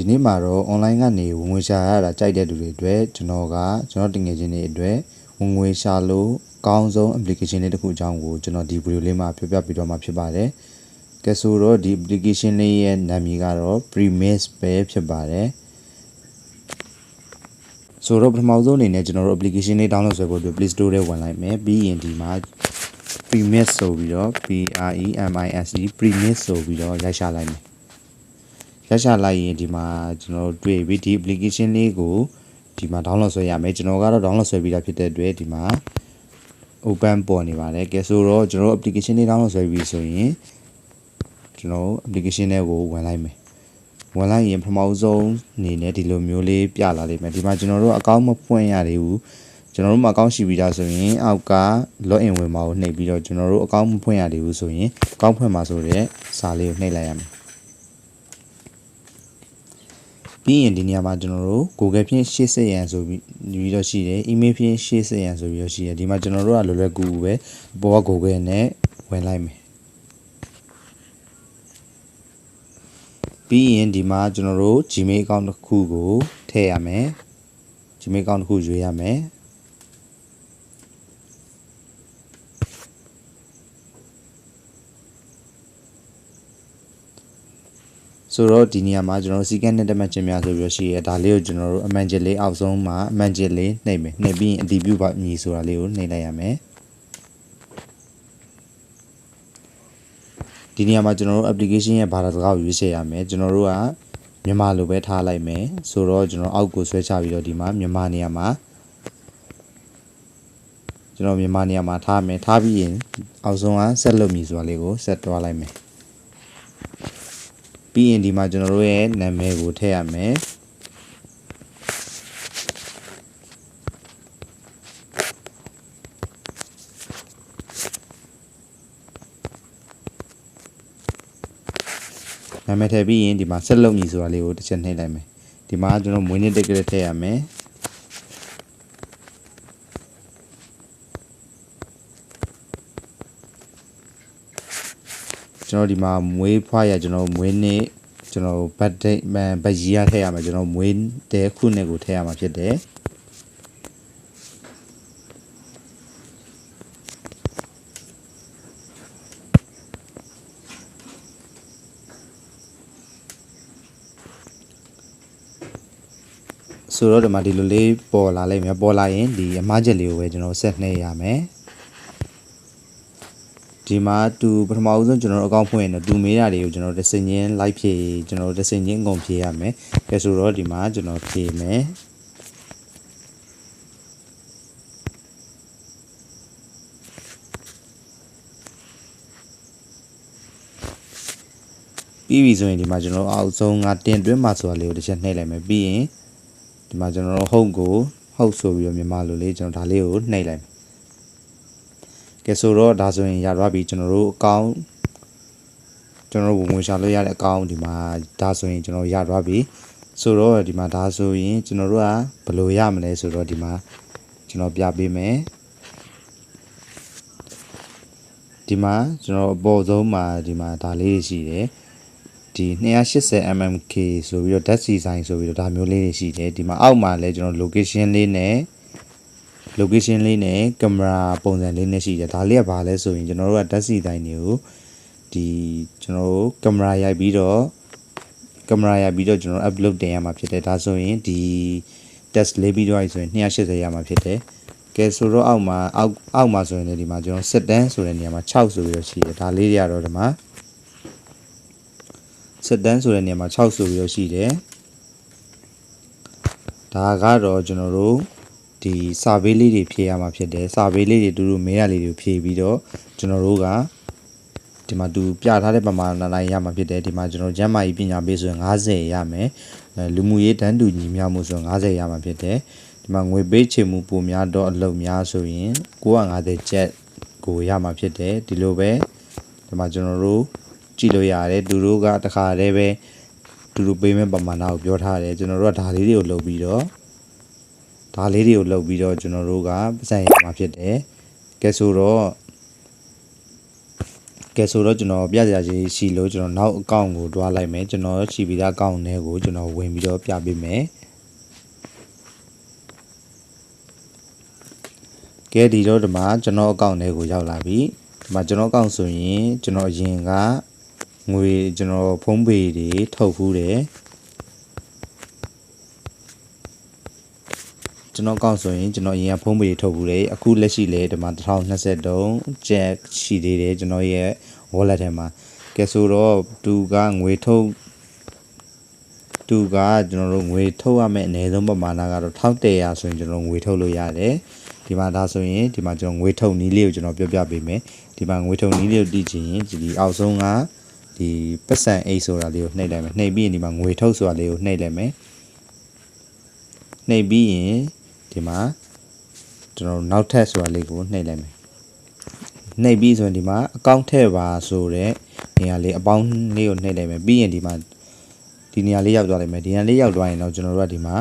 ဒီနေ့မှာတော့ online ကနေဝင်ငွေရှာရတာကြိုက်တဲ့လူတွေအတွက်ကျွန်တော်ကကျွန်တော်တင်ငယ်ချင်းတွေအတွက်ဝင်ငွေရှာလို့ကောင်းဆုံး application လေးတစ်ခုအကြောင်းကိုကျွန်တော်ဒီဗီဒီယိုလေးမှာပြောပြပေးတော့မှာဖြစ်ပါတယ်။ကဲဆိုတော့ဒီ application လေးရဲ့နာမည်ကတော့ Premise ပဲဖြစ်ပါတယ်။ဆိုတော့ပထမဆုံးအနေနဲ့ကျွန်တော်တို့ application လေး download ဆွဲဖို့အတွက် Play Store ထဲဝင်လိုက်မယ်။ပြီးရင်ဒီမှာ Premise ဆိုပြီးတော့ P R E M I S E Premise ဆိုပြီးတော့ရိုက်ရှာလိုက်မယ်။ ရရှာလိုက်ရင်ဒီမှာကျွန်တော်တို့တွေ့ပြီဒီ application လေးကိုဒီမှာ download ဆွဲရမယ်ကျွန်တော်ကတော့ download ဆွဲပြီးသားဖြစ်တဲ့အတွက်ဒီမှာ open ပေါ်နေပါတယ်ကဲဆိုတော့ကျွန်တော်တို့ application လေး download ဆွဲပြီးဆိုရင်ကျွန်တော် application တွေကိုဝင်လိုက်မယ်ဝင်လိုက်ရင်ပထမဆုံးအနေနဲ့ဒီလိုမျိုးလေးပြလာလိမ့်မယ်ဒီမှာကျွန်တော်တို့အကောင့်မဖွင့်ရသေးဘူးကျွန်တော်တို့မှာအကောင့်ရှိပြီးသားဆိုရင်အောက်က login ဝင်မှာကိုနှိပ်ပြီးတော့ကျွန်တော်တို့အကောင့်မဖွင့်ရသေးဘူးဆိုရင်အကောင့်ဖွင့်မှာဆိုတဲ့စာလေးကိုနှိပ်လိုက်ရမယ် ပြီးရင်ဒီနေရာမှာကျွန်တော်တို့ Google ဖြင့်ရှေ့ဆက်ရန်ဆိုပြီးပြီးတော့ရှိတယ် email ဖြင့်ရှေ့ဆက်ရန်ဆိုပြီးတော့ရှိတယ်ဒီမှာကျွန်တော်တို့ကလွယ်လွယ်ကူကူပဲအပေါ်က Google နဲ့ဝင်လိုက်မယ်ပြီးရင်ဒီမှာကျွန်တော်တို့ Gmail account တစ်ခုကိုထည့်ရမယ် Gmail account တစ်ခုရွေးရမယ် ဆိုတော့ဒီနေရာမှာကျွန်တော်တို့စီကန်းနဲ့တက်မှတ်ခြင်းများဆိုပြီးတော့ရှိရဲဒါလေးကိုကျွန်တော်တို့အမှန်ကျစ်လေးအောက်ဆုံးမှာအမှန်ကျစ်လေးနှိပ်မယ်နှိပ်ပြီးရင်အတည်ပြုပါမည်ဆိုတာလေးကိုနှိပ်လိုက်ရမယ်ဒီနေရာမှာကျွန်တော်တို့ application ရဲ့ဘာသာစကားကိုရွေးချယ်ရမယ်ကျွန်တော်တို့ကမြန်မာလိုပဲထားလိုက်မယ်ဆိုတော့ကျွန်တော်အောက်ကိုဆွဲချပြီးတော့ဒီမှာမြန်မာနေရာမှာကျွန်တော်မြန်မာနေရာမှာထားမယ်ထားပြီးရင်အောက်ဆုံးကဆက်လုပ်မည်ဆိုတာလေးကိုဆက်တွားလိုက်မယ် ပြီးရင်ဒီမှာကျွန်တော်တို့ရဲ့နာမည်ကိုထည့်ရမယ်နာမည်ထည့်ပြီးရင်ဒီမှာဆက်လုပ်မည်ဆိုတာလေးကိုတစ်ချက်နှိပ်လိုက်မယ်ဒီမှာကျွန်တော်မွေးနေ့တက်ကလေးထည့်ရမယ် ကျွန်တော်ဒီမှာမွေးဖွားရကျွန်တော်မွေးနေ့ကျွန်တော်ဘတ်ဒိတ်မန်ဘတ်ရီရထည့်ရမှာကျွန်တော်မွေးတဲ့ခုနှစ်ကိုထည့်ရမှာဖြစ်တယ်ဆိုတော့ဒီမှာဒီလိုလေးပေါ်လာလိမ့်မယ်ပေါ်လာရင်ဒီအမားချက်လေးကိုပဲကျွန်တော်ဆက်နှိပ်ရမယ် ဒီမှာတူပထမဦးဆုံးကျွန်တော်တို့အကောင့်ဖွင့်ရင်တော့တူမေးတာတွေကိုကျွန်တော်တို့တစ်စင်ချင်း live ဖြည့်ကျွန်တော်တို့တစ်စင်ချင်းအကုန်ဖြည့်ရမယ်ကဲဆိုတော့ဒီမှာကျွန်တော်ဖြည့်မယ်ပြီးပြီဆိုရင်ဒီမှာကျွန်တော်အောက်ဆုံးကတင်တွင်းမှာဆိုတာလေးကိုတစ်ချက်နှိပ်လိုက်မယ်ပြီးရင်ဒီမှာကျွန်တော်တို့ဟုတ်ကိုဟုတ်ဆိုပြီးတော့မြန်မာလိုလေးကျွန်တော်ဒါလေးကိုနှိပ်လိုက်မယ် ကဲဆိုတော့ဒါဆိုရင်ရသွားပြီကျွန်တော်တို့အကောင့်ကျွန်တော်တို့ဝင်ရှာလို့ရတဲ့အကောင့်ဒီမှာဒါဆိုရင်ကျွန်တော်ရသွားပြီဆိုတော့ဒီမှာဒါဆိုရင်ကျွန်တော်တို့ကဘယ်လိုရမလဲဆိုတော့ဒီမှာကျွန်တော်ပြပေးမယ်ဒီမှာကျွန်တော်အပေါ်ဆုံးမှာဒီမှာဒါလေးရှိတယ်ဒီ 280mmk ဆိုပြီးတော့ dead sea sign ဆိုပြီးတော့ဒါမျိုးလေးတွေရှိတယ်ဒီမှာအောက်မှာလည်းကျွန်တော် location လေးနဲ့ location လေးနဲ့ camera ပုံစံလေးနဲ့ရှိတယ်ဒါလေးကဘာလဲဆိုရင်ကျွန်တော်တို့က dead sea sign တွေကိုဒီကျွန်တော်တို့ camera ရိုက်ပြီးတော့ camera ရိုက်ပြီးတော့ကျွန်တော် upload တင်ရမှာဖြစ်တယ်ဒါဆိုရင်ဒီ test လေးပြီးတော့ဆိုရင်280ရမှာဖြစ်တယ်ကဲဆိုတော့အောက်မှာအောက်အောက်မှာဆိုရင်လည်းဒီမှာကျွန်တော် set down ဆိုတဲ့နေရာမှာ6ဆိုပြီးတော့ရှိတယ်ဒါလေးတွေကတော့ဒီမှာစစ်တန်းဆိုတဲ့နေရာမှာ6ဆိုပြီးတော့ရှိတယ်ဒါကတော့ကျွန်တော်တို့ ဒီစာဘေးလေးတွေဖြည့်ရမှာဖြစ်တယ်စာဘေးလေးတွေတူတူမဲရလေးတွေဖြည့်ပြီးတော့ကျွန်တော်တို့ကဒီမှာသူပြထားတဲ့ပမာဏတိုင်းရမှာဖြစ်တယ်ဒီမှာကျွန်တော်ကျမ်းမာရေးပညာပေးဆိုရင်90ရမယ်လူမှုရေးတန်းတူညီမျှမှုဆိုရင်90ရမှာဖြစ်တယ်ဒီမှာငွေပေးချေမှုပိုများတော့အလုပ်များဆိုရင်950ကျပ်ကိုရမှာဖြစ်တယ်ဒီလိုပဲဒီမှာကျွန်တော်တို့ကြည့်လို့ရတယ်သူတို့ကတခါတည်းပဲသူတို့ပေးမဲ့ပမာဏကိုပြောထားတယ်ကျွန်တော်တို့ကဒါလေးတွေကိုလုပ်ပြီးတော့ ဒါလေးတွေကိုလုပ်ပြီးတော့ကျွန်တော်တို့ကပတ်စံရမှာဖြစ်တယ်ကဲဆိုတော့ကကဲဆိုတော့ကျွန်တော်ပြစရာကြီးရှိလို့ကျွန်တော်နောက်အကောင့်ကိုတွားလိုက်မယ်ကျွန်တော်ရှိပြီးသားအကောင့်ထဲကိုကျွန်တော်ဝင်ပြီးတော့ပြပေးမယ်ကဲဒီတော့ဒီမှာကျွန်တော်အကောင့်ထဲကိုရောက်လာပြီဒီမှာကျွန်တော်အကောင့်ဆိုရင်ကျွန်တော်အရင်ကငွေကျွန်တော်ဖုံးပေတွေထုတ်ဖူးတယ် ကျွန်တော်အကောင့်ဆိုရင်ကျွန်တော်အရင်ကဖုံးပေတွေထုတ်ဖူးတယ်အခုလက်ရှိလေဒီမှာ2023ကျက်ရှိသေးတယ်ကျွန်တော်ရဲ့ wallet ထဲမှာကဲဆိုတော့သူကငွေထုတ်သူကကျွန်တော်တို့ငွေထုတ်ရမယ့်အနည်းဆုံးပမာဏကတော့1100ဆိုရင်ကျွန်တော်ငွေထုတ်လို့ရတယ်ဒီမှာဒါဆိုရင်ဒီမှာကျွန်တော်ငွေထုတ်နည်းလေးကိုကျွန်တော်ပြောပြပေးမယ်ဒီမှာငွေထုတ်နည်းလေးကိုတည်ချင်ရင်ဒီအောက်ဆုံးကဒီပတ်စံအိတ်ဆိုတာလေးကိုနှိပ်လိုက်မယ်နှိပ်ပြီးရင်ဒီမှာငွေထုတ်ဆိုတာလေးကိုနှိပ်လိုက်မယ်နှိပ်ပြီးရင် ဒီမှာကျွန်တော်နောက်ထပ်ဆိုတာလေးကိုနှိပ်လိုက်မယ်နှိပ်ပြီးဆိုရင်ဒီမှာအကောင့်ထဲပါဆိုတဲ့နေရာလေးအပေါင်းလေးကိုနှိပ်လိုက်မယ်ပြီးရင်ဒီမှာဒီနေရာလေးရောက်သွားလိုက်မယ်ဒီနေရာလေးရောက်သွားရင်တော့ကျွန်တော်တို့ကဒီမှာ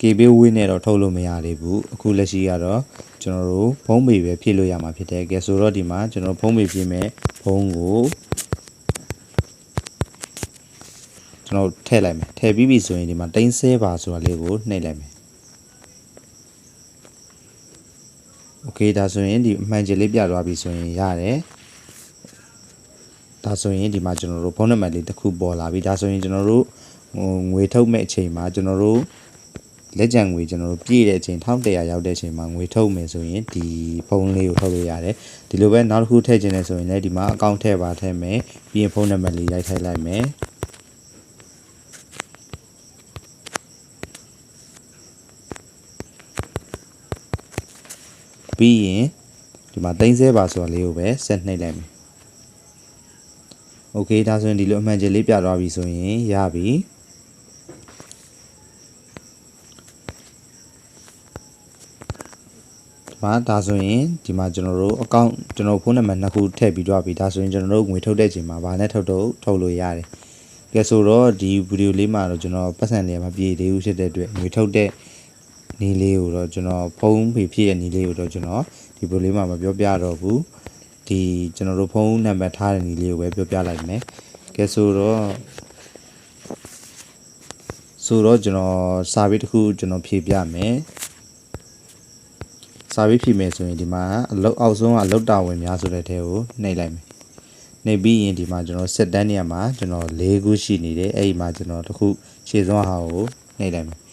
KB ဝင်းနဲ့တော့ထုတ်လို့မရသေးဘူးအခုလက်ရှိကတော့ကျွန်တော်တို့ဖုံးပေပဲဖြည့်လို့ရမှာဖြစ်တယ်ကဲဆိုတော့ဒီမှာကျွန်တော်ဖုံးပေဖြည့်မဲ့ဖုံးကိုကျွန်တော်ထည့်လိုက်မယ်ထည့်ပြီးပြီဆိုရင်ဒီမှာတိန်းဆဲပါဆိုတာလေးကိုနှိပ်လိုက်မယ် ကဲဒါဆိုရင်ဒီအမှန်ကျလေးပြသွားပြီဆိုရင်ရတယ်ဒါဆိုရင်ဒီမှာကျွန်တော်တို့ဖုန်းနံပါတ်လေးတစ်ခုပေါ်လာပြီဒါဆိုရင်ကျွန်တော်တို့ဟိုငွေထုတ်မဲ့အချိန်မှာကျွန်တော်တို့လက်ကြံငွေကျွန်တော်တို့ပြည့်တဲ့အချိန်1100ရောက်တဲ့အချိန်မှာငွေထုတ်မယ်ဆိုရင်ဒီဖုန်းလေးကိုထုတ်လို့ရတယ်ဒီလိုပဲနောက်တစ်ခုထည့်ခြင်းလဲဆိုရင်လည်းဒီမှာအကောင့်ထည့်ပါထည့်မယ်ပြီးရင်ဖုန်းနံပါတ်လေးရိုက်ထည့်လိုက်မယ် ပြီးရင်ဒီမှာသိန်းဆဲပါဆိုတာလေးကိုပဲဆက်နှိပ်လိုက်မယ်โอเคဒါဆိုရင်ဒီလိုအမှန်ကြီးလေးပြသွားပြီဆိုရင်ရပြီဒီမှာဒါဆိုရင်ဒီမှာကျွန်တော်တို့အကောင့်ကျွန်တော်ဖုန်းနံပါတ်နှစ်ခုထည့်ပြီးတော့ပြီဒါဆိုရင်ကျွန်တော်တို့ငွေထုတ်တဲ့ချိန်မှာဗာနဲ့ထုတ်ထုတ်ထုတ်လို့ရတယ်ကဲဆိုတော့ဒီဗီဒီယိုလေးမှာတော့ကျွန်တော်ပတ်စံလေးမပြေသေးဘူးဖြစ်တဲ့အတွက်ငွေထုတ်တဲ့ နီးလေးကိုတော့ကျွန်တော်ဖုန်းဖေဖြစ်တဲ့နီးလေးကိုတော့ကျွန်တော်ဒီဗီဒီယိုလေးမှာမပြောပြတော့ဘူးဒီကျွန်တော်တို့ဖုန်းနံပါတ်ထားတဲ့နီးလေးကိုပဲပြောပြလိုက်မယ်ကဲဆိုတော့ဆိုတော့ကျွန်တော်စာပေတစ်ခုကျွန်တော်ဖြည့်ပြမယ်စာပေဖြည့်မယ်ဆိုရင်ဒီမှာအလုတ်အောက်ဆုံးကအလုတ်တာဝင်များဆိုတဲ့ထဲကိုနှိပ်လိုက်မယ်နှိပ်ပြီးရင်ဒီမှာကျွန်တော်စက်တန်းနေရာမှာကျွန်တော်၄ခုရှိနေတယ်အဲ့ဒီမှာကျွန်တော်တစ်ခုရှေ့ဆုံးဟာကိုနှိပ်လိုက်မယ်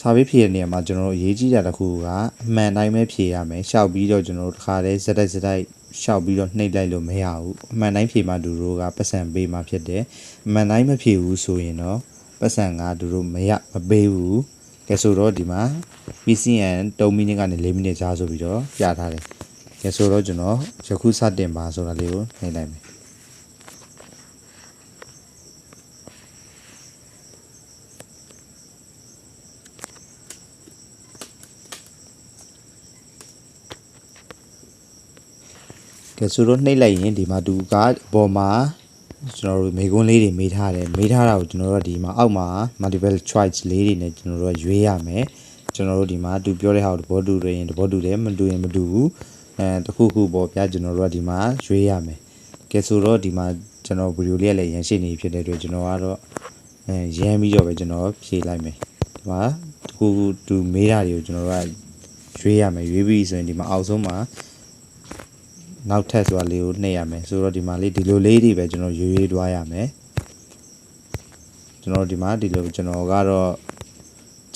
စာပေဖြည့်တဲ့နေရာမှာကျွန်တော်တို့အရေးကြီးတာတစ်ခုကအမှန်တိုင်းပဲဖြည့်ရမယ်ရှောက်ပြီးတော့ကျွန်တော်တို့တစ်ခါတည်းဇက်တိုက်ဇက်တိုက်ရှောက်ပြီးတော့နှိပ်လိုက်လို့မရဘူးအမှန်တိုင်းဖြည့်မှသူတို့ကပတ်စံပေးမှဖြစ်တယ်အမှန်တိုင်းမဖြည့်ဘူးဆိုရင်တော့ပတ်စံကသူတို့မရမပေးဘူးကဲဆိုတော့ဒီမှာ PCN 3မိနစ်ကနေ4မိနစ်ကြာဆိုပြီးတော့ပြထားတယ်ကဲဆိုတော့ကျွန်တော်ယခုစတင်ပါဆိုတာလေးကိုနှိပ်လိုက်မယ် ကဲဆိုတော့နှိပ်လိုက်ရင်ဒီမှာသူကအပေါ်မှာကျွန်တော်တို့မေကွန်းလေးတွေမေးထားတယ်မေးထားတာကိုကျွန်တော်တို့ဒီမှာအောက်မှာ multiple choice လေးတွေနဲ့ကျွန်တော်တို့ရွေးရမယ်ကျွန်တော်တို့ဒီမှာသူပြောတဲ့ဟာကိုသဘောတူတယ်ရင်သဘောတူတယ်မတူရင်မတူဘူးအဲတခုခုပေါ့ဗျာကျွန်တော်တို့ကဒီမှာရွေးရမယ်ကဲဆိုတော့ဒီမှာကျွန်တော်ဗီဒီယိုလေးလည်းရန်ရှိနေဖြစ်တဲ့အတွက်ကျွန်တော်ကတော့အဲရမ်းပြီးတော့ပဲကျွန်တော်ဖြေလိုက်မယ်ဒီမှာတခုခုသူမေးတာတွေကိုကျွန်တော်တို့ကရွေးရမယ်ရွေးပြီးဆိုရင်ဒီမှာအောက်ဆုံးမှာ နောက်ထပ်ဆိုတာလေးကိုနှိပ်ရမယ်ဆိုတော့ဒီမှာလေးဒီလိုလေးတွေပဲကျွန်တော်ရွေးရွေးသွားရမယ်ကျွန်တော်ဒီမှာဒီလိုကျွန်တော်ကတော့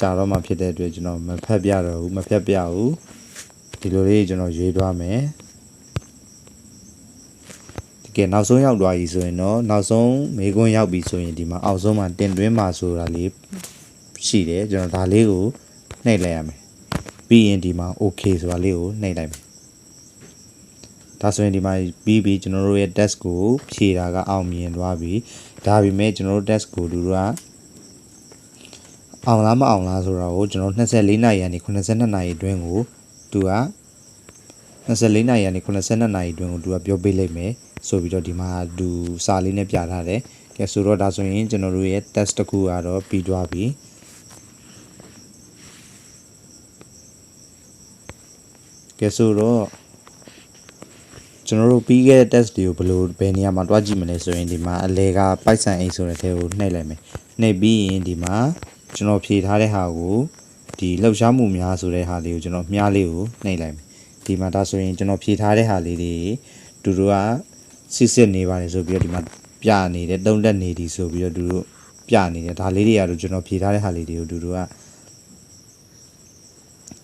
ကြာတော့မှဖြစ်တဲ့အတွက်ကျွန်တော်မဖက်ပြတော့ဘူးမဖက်ပြဘူးဒီလိုလေးကျွန်တော်ရွေးသွားမယ်ဒီကဲနောက်ဆုံးရောက်သွားပြီဆိုရင်တော့နောက်ဆုံးမေကွန်းရောက်ပြီဆိုရင်ဒီမှာအောက်ဆုံးမှာတင်သွင်းမှာဆိုတာလေးရှိတယ်ကျွန်တော်ဒါလေးကိုနှိပ်လိုက်ရမယ်ပြီးရင်ဒီမှာ okay ဆိုတာလေးကိုနှိပ်လိုက်မယ် ဒါဆိုရင်ဒီမှာပြီးပြီးကျွန်တော်တို့ရဲ့ test ကိုဖြည့်တာကအောင်မြင်သွားပြီဒါပေမဲ့ကျွန်တော်တို့ test ကိုသူတို့ကအောင်လားမအောင်လားဆိုတာကိုကျွန်တော်24နာရီကနေ82နာရီအတွင်းကိုသူက24နာရီကနေ82နာရီအတွင်းကိုသူကပြောပေးလိုက်မယ်ဆိုပြီးတော့ဒီမှာသူစာလေးနဲ့ပြထားတယ်ကဲဆိုတော့ဒါဆိုရင်ကျွန်တော်တို့ရဲ့ test တစ်ခုကတော့ပြီးသွားပြီကဲဆိုတော့ ကျွန်တော်တို့ပြီးခဲ့တဲ့ test တွေကိုဘယ်လိုဘယ်နေရာမှာတွားကြည့်မလဲဆိုရင်ဒီမှာအလဲကပိုက်ဆံအိတ်ဆိုတဲ့ထဲကိုနှိပ်လိုက်မယ်နှိပ်ပြီးရင်ဒီမှာကျွန်တော်ဖြည့်ထားတဲ့ဟာကိုဒီလှုပ်ရှားမှုများဆိုတဲ့ဟာလေးကိုကျွန်တော်မြားလေးကိုနှိပ်လိုက်မယ်ဒီမှာဒါဆိုရင်ကျွန်တော်ဖြည့်ထားတဲ့ဟာလေးတွေတူတူကစစ်စစ်နေပါတယ်ဆိုပြီးတော့ဒီမှာပြနေတယ်တုံးတက်နေသည်ဆိုပြီးတော့တူတူပြနေတယ်ဒါလေးတွေကတော့ကျွန်တော်ဖြည့်ထားတဲ့ဟာလေးတွေကိုတူတူက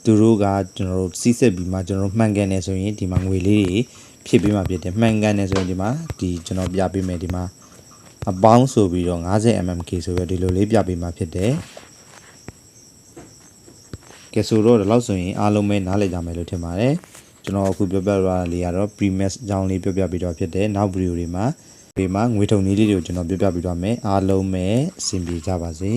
သူတို့ကကျွန်တော်တို့စီးဆက်ပြီးမှကျွန်တော်တို့မှန်ကန်နေဆိုရင်ဒီမှာငွေလေးတွေ ဖြည့်ပေးမှဖြစ်တယ်မှန်ကန်နေဆိုရင်ဒီမှာဒီကျွန်တော်ပြပေးမယ်ဒီမှာအပေါင်းဆိုပြီးတော့ 50mmk ဆိုပြီးတော့ဒီလိုလေးပြပေးမှဖြစ်တယ်ကဲဆိုတော့ဒီလောက်ဆိုရင်အားလုံးပဲနားလည်ကြမယ်လို့ထင်ပါတယ်ကျွန်တော်အခုပြောပြရတာလေးကတော့ premise အကြောင်းလေးပြောပြပေးတော့ဖြစ်တယ်နောက်ဗီဒီယိုတွေမှာဒီမှာငွေထုံနည်းလေးတွေကိုကျွန်တော်ပြောပြပေးတော့မယ်အားလုံးပဲအဆင်ပြေကြပါစေ